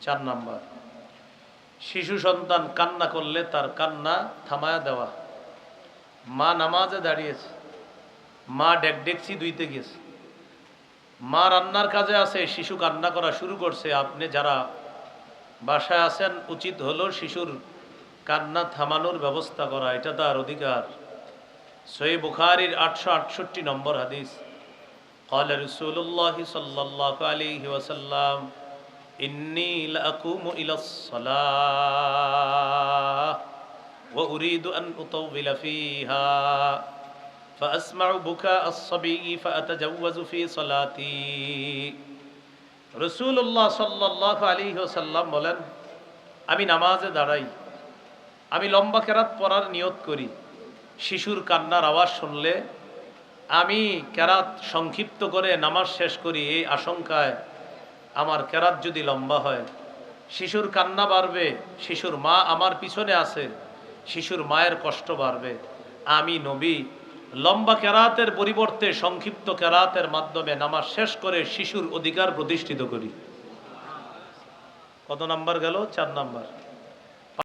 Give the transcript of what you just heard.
চার নাম্বার শিশু সন্তান কান্না করলে তার কান্না থামায়া দেওয়া মা নামাজে দাঁড়িয়েছে মা ডেক ডেকচি দুইতে গেছে মা রান্নার কাজে আছে শিশু কান্না করা শুরু করছে আপনি যারা বাসায় আছেন উচিত হলো শিশুর কান্না থামানোর ব্যবস্থা করা এটা তার অধিকার সই বুখারির আটশো আটষট্টি নম্বর হাদিস قال رسول الله صلى الله عليه وسلم إني لأقوم إلى الصلاة وأريد أن أطول فيها فأسمع بكاء الصبي فأتجوز في صلاتي রসুল্লাহ সাল্লাহ আলী ওসাল্লাম বলেন আমি নামাজে দাঁড়াই আমি লম্বা কেরাত পড়ার নিয়ত করি শিশুর কান্নার আওয়াজ শুনলে আমি কেরাত সংক্ষিপ্ত করে নামাজ শেষ করি এই আশঙ্কায় আমার কেরাত যদি লম্বা হয়, শিশুর কান্না বাড়বে, শিশুর মা আমার পিছনে আছে, শিশুর মায়ের কষ্ট বাড়বে। আমি নবী, লম্বা কেরাতের পরিবর্তে সংক্ষিপ্ত কেরাতের মাধ্যমে নামাজ শেষ করে শিশুর অধিকার প্রতিষ্ঠিত করি। কত নাম্বার গেল? চার নাম্বার।